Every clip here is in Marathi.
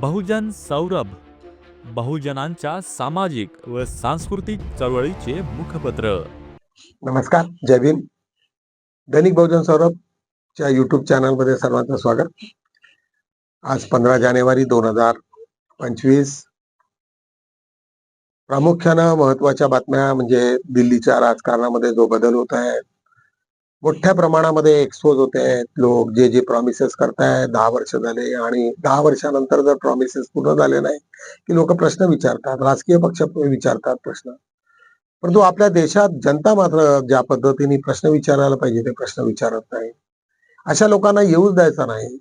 बहुजन सौरभ बहुजनांच्या सामाजिक व सांस्कृतिक चळवळीचे मुखपत्र. नमस्कार जय भीम. दैनिक बहुजन सौरभच्या युट्यूब चॅनलमध्ये सर्वांचं स्वागत. आज पंधरा जानेवारी दोन हजार पंचवीस. प्रामुख्यानं महत्त्वाच्या बातम्या म्हणजे दिल्लीच्या राजकारणामध्ये जो बदल होत आहे मोठ्या प्रमाणामध्ये एक्सपोज होते आहेत लोक जे जे प्रॉमिसेस करतायत दहा वर्ष झाले आणि दहा वर्षानंतर जर प्रॉमिसेस पूर्ण झाले नाही की लोक प्रश्न विचारतात राजकीय पक्ष विचारतात प्रश्न. परंतु आपल्या देशात जनता मात्र ज्या पद्धतीने प्रश्न विचारायला पाहिजे ते प्रश्न विचारत नाही. अशा लोकांना येऊच द्यायचा नाही.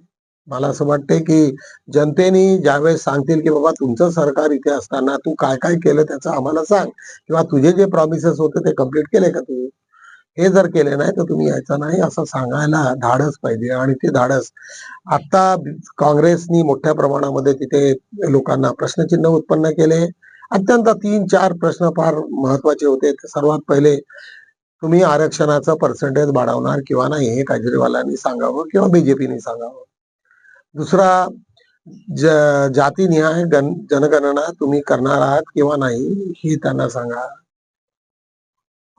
मला असं वाटते की जनतेने ज्यावेळेस सांगतील की बाबा तुमचं सरकार इथे असताना तू काय काय केलं त्याचं आम्हाला सांग. किंवा तुझे जे प्रॉमिसेस होते ते कंप्लीट केले का तू? हे जर केले नाही तर तुम्ही यायचं नाही असं सांगायला धाडस पाहिजे. आणि ते धाडस आता काँग्रेसनी मोठ्या प्रमाणामध्ये तिथे लोकांना प्रश्नचिन्ह उत्पन्न केले. अत्यंत तीन चार प्रश्न फार महत्त्वाचे होते. ते सर्वात पहिले तुम्ही आरक्षणाचं पर्सेंटेज वाढवणार किंवा नाही हे केजरीवालांनी सांगावं किंवा बीजेपीने सांगावं. दुसरा ज जातीनिहाय गण जनगणना तुम्ही करणार आहात किंवा नाही ही त्यांना सांगा.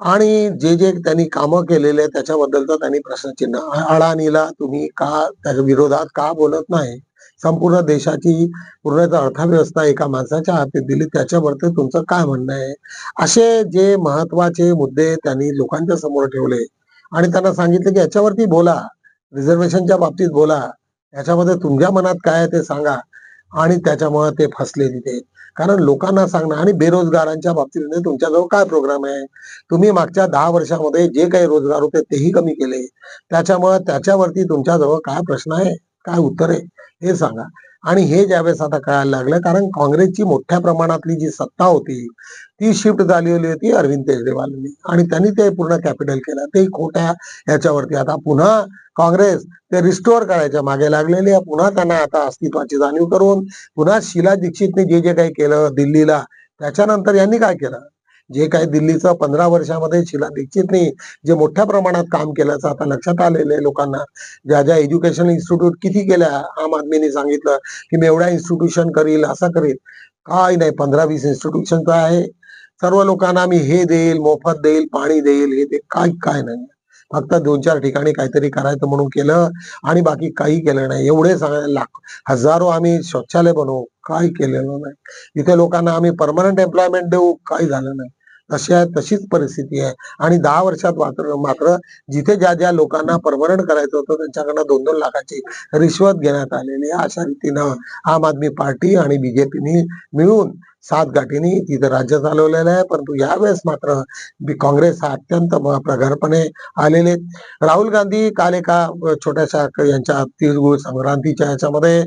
आणि जे जे त्यांनी कामं केलेले त्याच्याबद्दलचा त्यांनी प्रश्नचिन्ह. अडाणीला तुम्ही का त्याच्या विरोधात का बोलत नाही? संपूर्ण देशाची पूर्ण अर्थव्यवस्था एका माणसाच्या हाती दिली त्याच्यावरती तुमचं काय म्हणणं आहे? असे जे महत्त्वाचे मुद्दे त्यांनी लोकांच्या समोर ठेवले आणि त्यांना सांगितले की याच्यावरती बोला रिझर्वेशनच्या बाबतीत बोला. याच्यामध्ये तुमच्या मनात काय आहे ते सांगा. आणि त्याच्यामुळे ते फसले तिथे. कारण लोकांना सांगणं आणि बेरोजगारांच्या बाबतीत म्हणजे तुमच्याजवळ काय प्रोग्राम आहे? तुम्ही मागच्या दहा वर्षामध्ये जे काही रोजगार होते तेही कमी केले. त्याच्यामुळे त्याच्यावरती तुमच्याजवळ काय प्रश्न आहे? काय उत्तर आहे? हे सांगा. आणि हे ज्यावेळेस आता कळायला लागलं कारण काँग्रेसची मोठ्या प्रमाणातली जी सत्ता होती ती शिफ्ट झालेली होती अरविंद केजरीवालांनी. आणि त्यांनी ते पूर्ण कॅपिटल केलं. ते खोट्या याच्यावरती आता पुन्हा काँग्रेस ते रिस्टोअर करायच्या मागे लागलेले पुन्हा त्यांना आता अस्तित्वाची जाणीव करून पुन्हा शीला दीक्षितने जे जे काही केलं दिल्लीला त्याच्यानंतर यांनी काय केलं? जे काय दिल्लीचं पंधरा वर्षामध्ये शिला दीक्षितने जे मोठ्या प्रमाणात काम केल्याचं आता लक्षात आलेलं आहे लोकांना. ज्या ज्या एज्युकेशन इन्स्टिट्यूट किती केल्या आम आदमीने सांगितलं की मी एवढ्या इन्स्टिट्यूशन करील असं करील. काय नाही पंधरा वीस इन्स्टिट्यूशन आहे. सर्व लोकांना मी हे देईल मोफत देईल पाणी देईल हे ते काय काय नाही. फक्त दोन चार ठिकाणी काहीतरी करायचं म्हणून केलं आणि बाकी काही केलं नाही. एवढे सांगायला लाख हजारो आम्ही शौचालय बनवू काय केलेलं नाही. इथे लोकांना आम्ही परमनंट एम्प्लॉयमेंट देऊ काही झालं नाही. तशी आहे तशीच परिस्थिती आहे. आणि दहा वर्षात मात्र मात्र जिथे ज्या ज्या लोकांना परमनंट करायचं होतं त्यांच्याकडनं दोन दोन लाखाची रिश्वत घेण्यात आलेली आहे. अशा रीतीनं आम आदमी पार्टी आणि बीजेपीनी मिळून सात गाठीने तिथं राज्य चालवलेलं आहे. परंतु यावेळेस मात्र काँग्रेस हा अत्यंत प्रगारपणे आलेले राहुल गांधी काल एका छोट्याशा यांच्या तिळगुळ संक्रांतीच्या याच्यामध्ये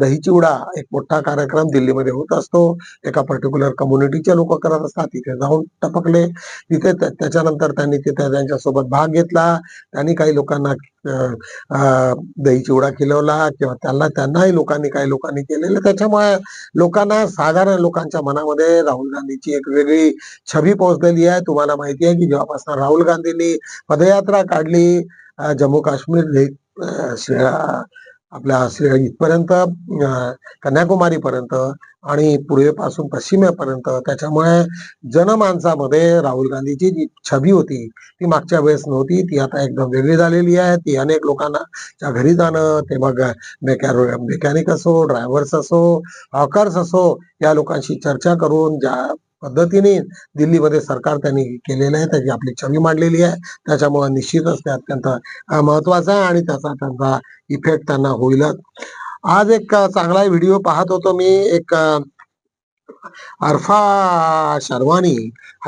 दही चिवडा एक मोठा कार्यक्रम दिल्लीमध्ये होत असतो. एका पर्टिक्युलर कम्युनिटीचे लोक करत असतात. तिथे जाऊन टपकले. तिथे त्याच्यानंतर त्यांनी तिथे त्यांच्यासोबत भाग घेतला. त्यांनी काही लोकांना दही चिवडा खिलवला किंवा त्यांना त्यांनाही लोकांनी काही लोकांनी केलेलं. त्याच्यामुळे लोकांना साधारण लोकांच्या मनामध्ये राहुल गांधीची एक वेगळी छबी पोहोचलेली आहे. तुम्हाला माहिती आहे की जेव्हापासून राहुल गांधींनी पदयात्रा काढली जम्मू काश्मीर आपल्या इथपर्यंत कन्याकुमारी पर्यंत आणि पूर्वेपासून पश्चिमेपर्यंत. त्याच्यामुळे जनमानसामध्ये राहुल गांधीची जी छबी होती ती मागच्या वेळेस नव्हती. ती आता एकदम वेगळी झालेली आहे. ती अनेक लोकांना च्या घरी जाणं ते मग मेकॅनिक असो ड्रायव्हर्स असो हॉकर्स असो या लोकांशी चर्चा करून ज्या पद्धतीने दिल्लीमध्ये सरकार त्यांनी केलेलं आहे त्याची आपली छवी मांडलेली आहे. त्याच्यामुळे निश्चितच ते अत्यंत महत्वाचं आहे आणि त्याचा त्यांचा इफेक्ट त्यांना होईलच. आज एक चांगला व्हिडिओ पाहत होतो मी. एक अर्फा शर्वानी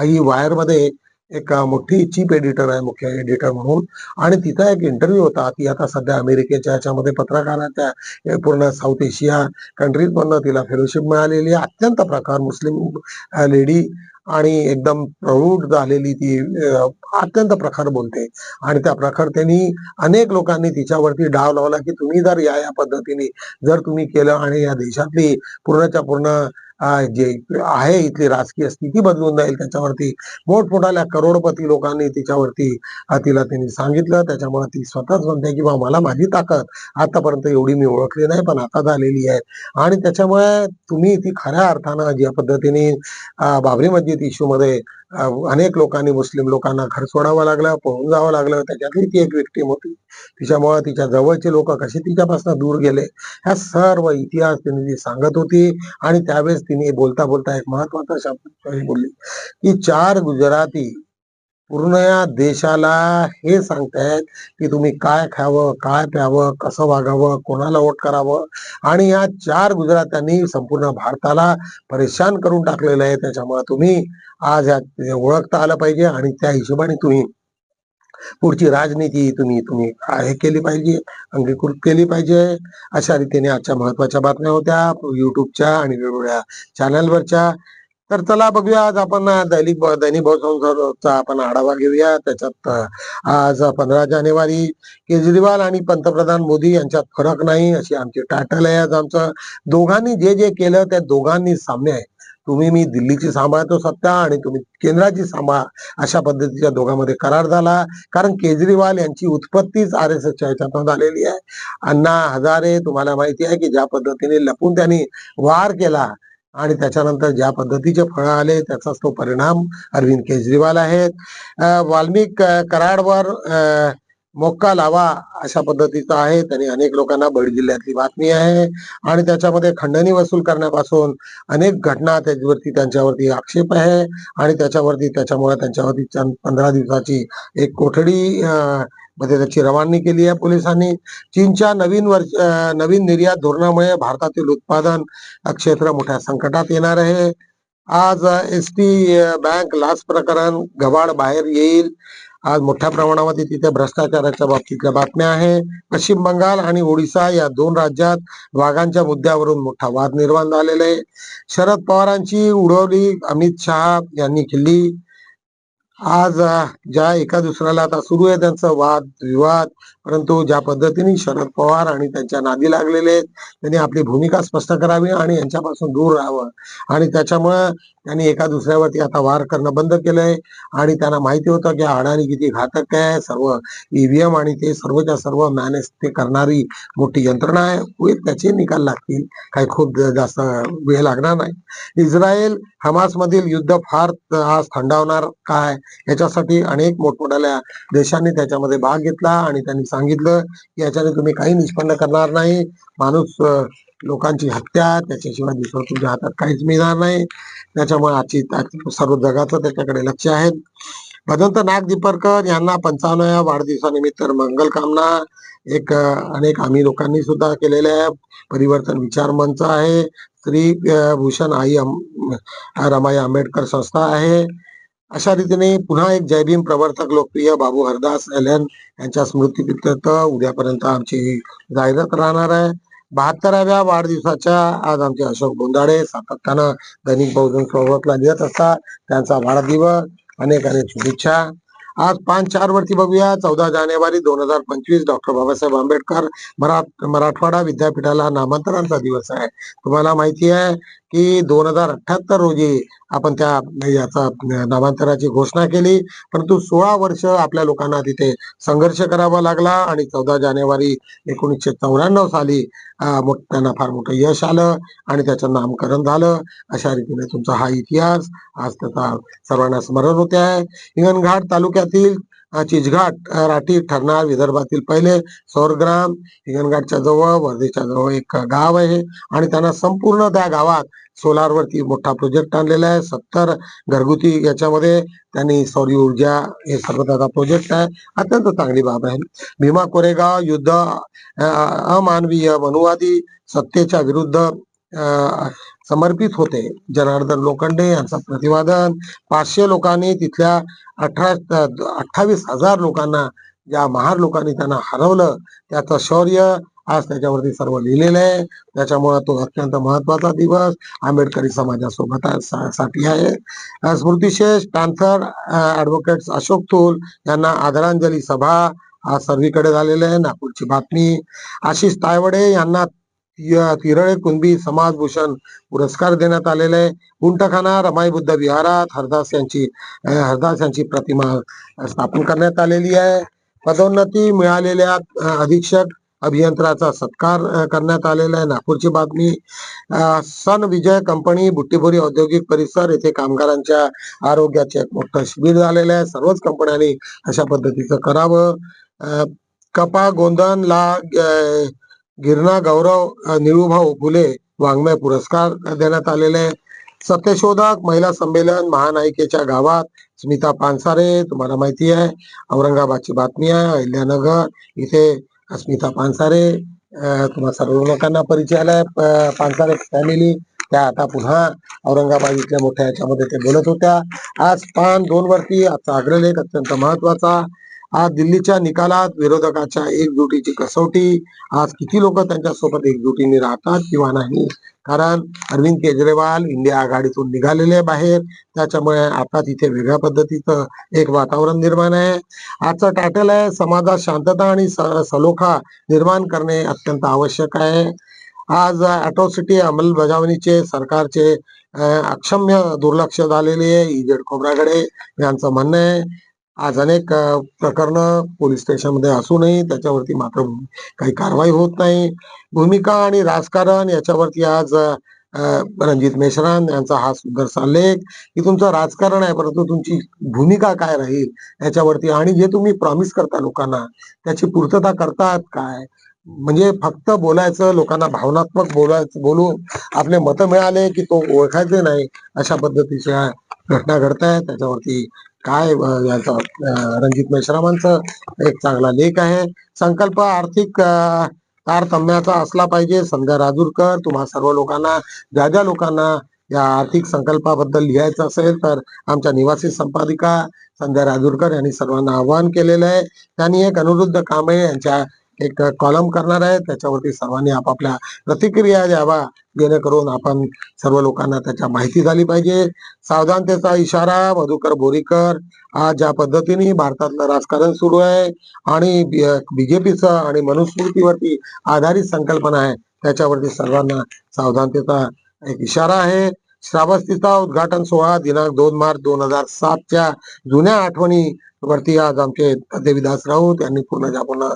ही वायरमध्ये एक मोठी चीप एडिटर आहे मुख्य एडिटर म्हणून. आणि तिचा एक इंटरव्ह्यू होता. ती आता सध्या अमेरिकेच्या याच्यामध्ये पत्रकाराच्या पूर्ण साऊथ एशिया कंट्रीजमधनं तिला फेलोशिप मिळालेली आहे. अत्यंत प्रकार मुस्लिम लेडी आणि एकदम प्रौढ झालेली ती अत्यंत प्रखर बोलते. आणि त्या प्रखरतेने अनेक लोकांनी तिच्यावरती डाव लावला की तुम्ही जर या या पद्धतीने जर तुम्ही केलं आणि या देशातली पूर्णच्या पूर्ण जे आहे इथली राजकीय स्थिती बदलून जाईल त्याच्यावरती मोठमोठाल्या करोडपती लोकांनी तिच्यावरती तिला त्यांनी सांगितलं. त्याच्यामुळे ती स्वतःच म्हणते की बा मला माझी ताकद आतापर्यंत एवढी मी ओळखली नाही पण आता झालेली आहे. आणि त्याच्यामुळे तुम्ही ती खऱ्या अर्थानं ज्या पद्धतीने बाबरी मस्जिद इश्यू मध्ये अनेक लोकांनी मुस्लिम लोकांना घर सोडावं लागलं पळून जावं लागलं. त्याच्यातली ती एक व्यक्ती होती. तिच्यामुळे तिच्या जवळचे लोक कसे तिच्यापासून दूर गेले? ह्या सर्व इतिहास तिने ती सांगत होती आणि त्यावेळेस तिने बोलता बोलता एक महत्त्वाचा शब्द बोलली की चार गुजराती पूर्ण या देशाला हे सांगतायत की तुम्ही काय खावं काय प्यावं कसं वागावं कोणाला वोट करावं? आणि या चार गुजरात्यांनी संपूर्ण भारताला परेशान करून टाकलेलं आहे. त्याच्यामुळे तुम्ही आज या ओळखता आलं पाहिजे आणि त्या हिशोबाने तुम्ही पुढची राजनीती तुम्ही तुम्ही हे केली पाहिजे अंगीकृत केली पाहिजे. अशा रीतीने आजच्या महत्त्वाच्या बातम्या होत्या. युट्यूबच्या आणि वेगवेगळ्या चॅनलवरच्या तर चला बघूया आज आपण दैनिक दैनिक भावसंसारचा आपण आढावा घेऊया. त्याच्यात आज पंधरा जानेवारी केजरीवाल आणि पंतप्रधान मोदी यांच्यात फरक नाही अशी आमची टायटल आहे. आज आमचं दोघांनी जे जे केलं त्या दोघांनी साम्य आहे. तुम्ही मी दिल्लीची सांभाळतो सत्ता आणि तुम्ही केंद्राची सांभाळ अशा पद्धतीच्या दोघांमध्ये करार झाला. कारण केजरीवाल यांची उत्पत्तीच आर एस एसच्या ह्याच्यातून झालेली आहे. अण्णा हजारे तुम्हाला माहिती आहे की ज्या पद्धतीने लपून त्यांनी वार केला आणि त्याच्यानंतर ज्या पद्धतीचे फळं आले त्याचाच तो परिणाम अरविंद केजरीवाल आहेत. वाल्मिक कराडवर मोक्का लावा अशा पद्धतीचा आहे. त्यांनी अनेक लोकांना बीड जिल्ह्यातली बातमी आहे. आणि त्याच्यामध्ये खंडणी वसूल करण्यापासून अनेक घटना त्याच्यावरती त्यांच्यावरती आक्षेप आहे. आणि त्याच्यावरती त्याच्यामुळे त्यांच्यावरती चंद- पंधरा दिवसाची एक कोठडी मध्ये त्याची रवानगी केली आहे पोलिसांनी. चीनच्या नवीन वर्ष नवीन निर्यात धोरणामुळे भारतातील उत्पादन क्षेत्र मोठ्या संकटात येणार आहे. आज एस टी बँक लाच प्रकरण गवाड बाहेर येईल. आज मोठ्या प्रमाणामध्ये तिथे भ्रष्टाचाराच्या बाबतीतल्या बातम्या आहे. पश्चिम बंगाल आणि ओडिसा या दोन राज्यात वाघांच्या मुद्द्यावरून मोठा वाद निर्माण झालेला आहे. शरद पवारांची उडवली अमित शहा यांनी केली. आज ज्या एका दुसऱ्याला आता सुरू आहे त्यांचं वाद विवाद परंतु ज्या पद्धतीने शरद पवार आणि त्यांच्या नादी लागलेले आहेत त्यांनी आपली भूमिका स्पष्ट करावी आणि यांच्यापासून दूर राहावं. आणि त्याच्यामुळं त्यांनी एका दुसऱ्यावरती आता वार करणं बंद केलंय. आणि त्यांना माहिती होतं की अडाणी किती घातक आहे. सर्व ईव्हीएम आणि ते सर्वच्या सर्व मॅनेज ते करणारी मोठी यंत्रणा आहे. होईल त्याचे निकाल लागतील. काही खूप जास्त वेळ लागणार नाही. इस्रायल हमासमधील युद्ध फार आज थंडावणार काय याच्यासाठी अनेक मोठमोठ्या देशांनी त्याच्यामध्ये भाग घेतला आणि त्यांनी सांगितलं की याच्याने तुम्ही काही निष्पन्न करणार नाही. माणूस लोकांची हत्या त्याच्याशिवाय दुसरं तुमच्या हातात काहीच मिळणार नाही. त्याच्यामुळे आजची सर्व जगाचं त्याच्याकडे लक्ष आहे. भदंत नाग दिपरकर यांना पंचावन्नव्या वाढदिवसानिमित्त मंगल कामना. एक अनेक आम्ही लोकांनी सुद्धा केलेले आहे परिवर्तन विचार मंच आहे. श्री भूषण आई रमाई आंबेडकर संस्था आहे. अशा रीतीने पुन्हा एक जय भीम प्रवर्तक लोकप्रिय बाबू हरदास एल एन यांच्या स्मृतीप्रित्यर्थ उद्यापर्यंत आमची जाहिरात राहणार आहे. बहात्तराव्या वाढदिवसाच्या आज आमचे अशोक बोंदाडे सातत्यानं दैनिक बहुजन सोबतला लिहित असतात. त्यांचा वाढदिवस अनेक अनेक शुभेच्छा. आज पाच चार वरती बघूया. चौदा जानेवारी दोन हजार पंचवीस डॉक्टर बाबासाहेब आंबेडकर मराठवाडा विद्यापीठाला नामांतरांचा दिवस आहे. तुम्हाला माहिती आहे की दोन हजार अठ्याहत्तर रोजी आपण त्या याचा नामांतराची घोषणा केली. परंतु सोळा वर्ष आपल्या लोकांना तिथे संघर्ष करावा लागला आणि चौदा जानेवारी एकोणीसशे चौऱ्याण्णव साली मग त्यांना फार मोठं यश आलं आणि त्याचं नामकरण झालं. अशा रीतीने तुमचा हा इतिहास आज त्याचा सर्वांना स्मरण होते आहे. हिंगणघाट तालुक्यातील चिचघाट राठी ठरणार विदर्भातील पहिले सौरग्राम. हिंगणघाटच्या जवळ वर्धेच्या जवळ एक गाव आहे. आणि त्यांना संपूर्ण त्या गावात सोलारवरती मोठा प्रोजेक्ट आणलेला आहे. सत्तर घरगुती याच्यामध्ये त्यांनी सौर ऊर्जा हे सर्व त्याचा प्रोजेक्ट आहे. अत्यंत चांगली बाब आहे. भीमा कोरेगाव युद्ध अमानवीय मनुवादी सत्तेच्या विरुद्ध समर्पित होते. जनार्दन लोखंडे यांचं प्रतिपादन. पाचशे लोकांनी तिथल्या अठरा अठ्ठावीस हजार लोकांना ज्या महार लोकांनी त्यांना हरवलं त्याचं शौर्य आज त्याच्यावरती सर्व लिहिलेलं आहे. त्याच्यामुळे तो अत्यंत महत्त्वाचा दिवस. आंबेडकरी समाजासोबत सा- साठी आहे. स्मृतिशेष पॅन्थर ऍडव्होकेट अशोक थोल यांना आदरांजली सभा आज सर्वीकडे झालेले आहे. नागपूरची बातमी. आशिष तायवडे यांना ति- तिरळे कुणबी समाजभूषण पुरस्कार देण्यात आलेले आहे. उंटखाना रमाई बुद्ध विहारात हरदास यांची हरदास यांची प्रतिमा स्थापन करण्यात आलेली आहे. पदोन्नती मिळालेल्या अधीक्षक अभियंत्राचा सत्कार करण्यात आलेला आहे. नागपूरची बातमी सन विजय कंपनी बुट्टीबोरी औद्योगिक परिसर येथे कामगारांच्या आरोग्याचे एक मोठं शिबिर झालेलं आहे. सर्वच कंपन्यांनी अशा पद्धतीचं करावं. अं, कपा गोंधनला गिरणा गौरव निळूभाऊ फुले वाङ्मय पुरस्कार देण्यात आलेले आहे. सत्यशोधक महिला संमेलन महानायिकेच्या गावात स्मिता पानसारे तुम्हाला माहिती आहे. औरंगाबादची बातमी आहे अहिल्यानगर इथे अस्मिता पानसारे तुम्हाला तुम्हा सर्व लोकांना परिचय आलाय पानसारे फॅमिली त्या आता पुन्हा औरंगाबाद इथल्या मोठ्या याच्यामध्ये ते बोलत होत्या. आज पान दोन वरती आजचा अग्रलेख अत्यंत महत्त्वाचा आज दिल्लीच्या निकालात विरोधकाच्या एकजुटीची कसोटी. आज किती लोक त्यांच्यासोबत एकजुटीने राहतात किंवा नाही? कारण अरविंद केजरीवाल इंडिया आघाडीतून निघालेले बाहेर. त्याच्यामुळे आता तिथे वेगळ्या पद्धतीचं एक वातावरण निर्माण आहे. आजचं टायटल आहे समाजात शांतता आणि सलोखा निर्माण करणे अत्यंत आवश्यक आहे. आज अॅट्रॉसिटी अंमलबजावणीचे सरकारचे अक्षम्य दुर्लक्ष झालेले आहे. इजेड खोब्रागडे यांचं म्हणणं आहे. आज अनेक प्रकरण पोलीस स्टेशनमध्ये असूनही त्याच्यावरती मात्र काही कारवाई होत नाही. भूमिका आणि राजकारण याच्यावरती आज रणजित मेश्राम यांचा हा सुंदरसा लेख की तुमचं राजकारण आहे परंतु तुमची भूमिका काय राहील याच्यावरती आणि जे तुम्ही प्रॉमिस करता लोकांना त्याची पूर्तता करतात काय? म्हणजे फक्त बोलायचं लोकांना भावनात्मक बोलायचं बोलून आपले मतं मिळाले की तो ओळखायचे नाही अशा पद्धतीच्या घटना घडत आहेत त्याच्यावरती काय याचा रणजित मेश्रामांचं एक चांगला लेख आहे. संकल्प आर्थिक तारतम्याचा असला पाहिजे. संध्या राजूरकर तुम्हा सर्व लोकांना ज्या ज्या लोकांना या आर्थिक संकल्पाबद्दल लिहायचं असेल तर आमच्या निवासी संपादिका संध्या राजूरकर यांनी सर्वांना आवाहन केलेलं आहे. त्यांनी एक अनिरुद्ध कांबळे यांच्या एक कॉलम करणार आहे. त्याच्यावरती सर्वांनी आपापल्या प्रतिक्रिया द्यावा जेणेकरून आपण सर्व लोकांना त्याच्या माहिती झाली पाहिजे. सावधानतेचा इशारा मधुकर बोरीकर आज ज्या पद्धतीने भारतातलं राजकारण सुरू आहे आणि बीजेपीचं आणि मनुस्मृतीवरती आधारित संकल्पना आहे त्याच्यावरती सर्वांना सावधानतेचा एक इशारा आहे. श्रावस्तीचा उद्घाटन सोहळा दिनांक दोन मार्च दोन हजार सातच्या जुन्या आठवणी वरती आज आमचे देवीदास राऊत यांनी पूर्ण पुन्हा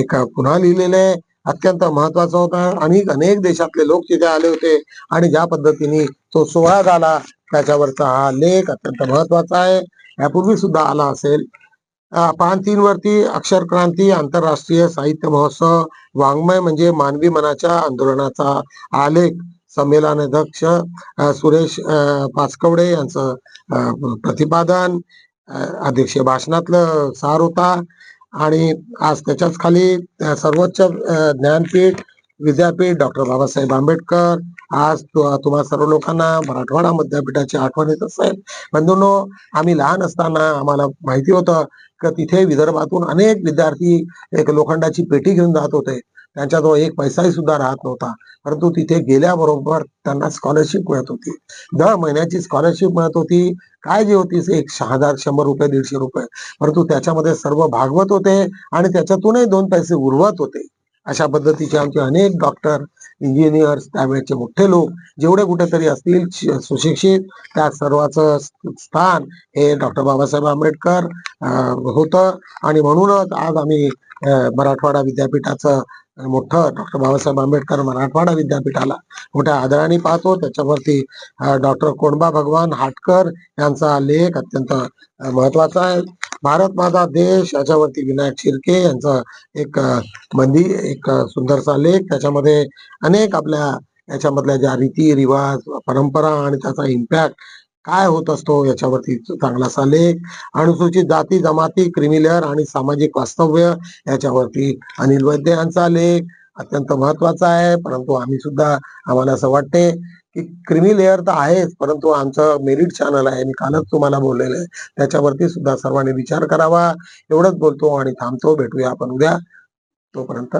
एक पुन्हा लिहिलेले आहे. अत्यंत महत्त्वाचा होता. आणि अनेक देशातले लोक तिथे आले होते आणि ज्या पद्धतीने तो सोहळा झाला त्याच्यावरचा हा लेख अत्यंत महत्त्वाचा आहे. यापूर्वी सुद्धा आला असेल. पान तीन वरती अक्षर क्रांती आंतरराष्ट्रीय साहित्य महोत्सव वाङ्मय म्हणजे मानवी मनाच्या आंदोलनाचा आलेख. संमेलनाध्यक्ष सुरेश पाचकवडे यांचं प्रतिपादन अध्यक्ष अध्यक्षीय भाषणातलं सार होता. आणि आज त्याच्याच खाली सर्वोच्च ज्ञानपीठ विद्यापीठ डॉक्टर बाबासाहेब आंबेडकर. आज तुम्हा सर्व लोकांना मराठवाडा विद्यापीठाची आठवण येत असेल. बंधूंनो आम्ही लहान असताना आम्हाला माहिती होतं की तिथे विदर्भातून अनेक विद्यार्थी एक लोखंडाची पेटी घेऊन जात होते. त्यांच्याजवळ एक पैसाही सुद्धा राहत नव्हता. परंतु तिथे गेल्याबरोबर त्यांना स्कॉलरशिप मिळत होती. दर महिन्याची स्कॉलरशिप मिळत होती. काय जी होती? एक हजार शंभर रुपये दीडशे रुपये. परंतु त्याच्यामध्ये सर्व भागवत होते आणि त्याच्यातूनही दोन पैसे उरवत होते. अशा पद्धतीचे आमचे अनेक डॉक्टर इंजिनियर्स त्यावेळेचे मोठे लोक जेवढे कुठेतरी असतील सुशिक्षित त्या सर्वांचं स्थान हे डॉक्टर बाबासाहेब आंबेडकर होतं. आणि म्हणूनच आज आम्ही मराठवाडा विद्यापीठाचं मोठं डॉक्टर बाबासाहेब आंबेडकर मराठवाडा विद्यापीठाला मोठ्या आदराने पाहतो. त्याच्यावरती डॉक्टर कोंडबा भगवान हाटकर यांचा लेख अत्यंत महत्त्वाचा आहे. भारत माझा देश याच्यावरती विनायक शिर्के यांचा एक मंदी एक सुंदरसा लेख. त्याच्यामध्ये अनेक आपल्या याच्यामधल्या ज्या रीती रिवाज परंपरा आणि त्याचा इम्पॅक्ट काय होत असतो याच्यावरती चांगलासा लेख अनुसूचित जाती जमाती क्रिमिलेअर आणि सामाजिक वास्तव्य याच्यावरती अनिल वैद्य यांचा लेख अत्यंत महत्त्वाचा आहे. परंतु आम्ही सुद्धा आम्हाला असं वाटते की क्रिमी लेअर तर आहेच परंतु आमचं मेरिट चॅनल आहे. मी कालच तुम्हाला बोललेलं आहे. त्याच्यावरती सुद्धा सर्वांनी विचार करावा. एवढंच बोलतो आणि थांबतो. भेटूया आपण उद्या. तोपर्यंत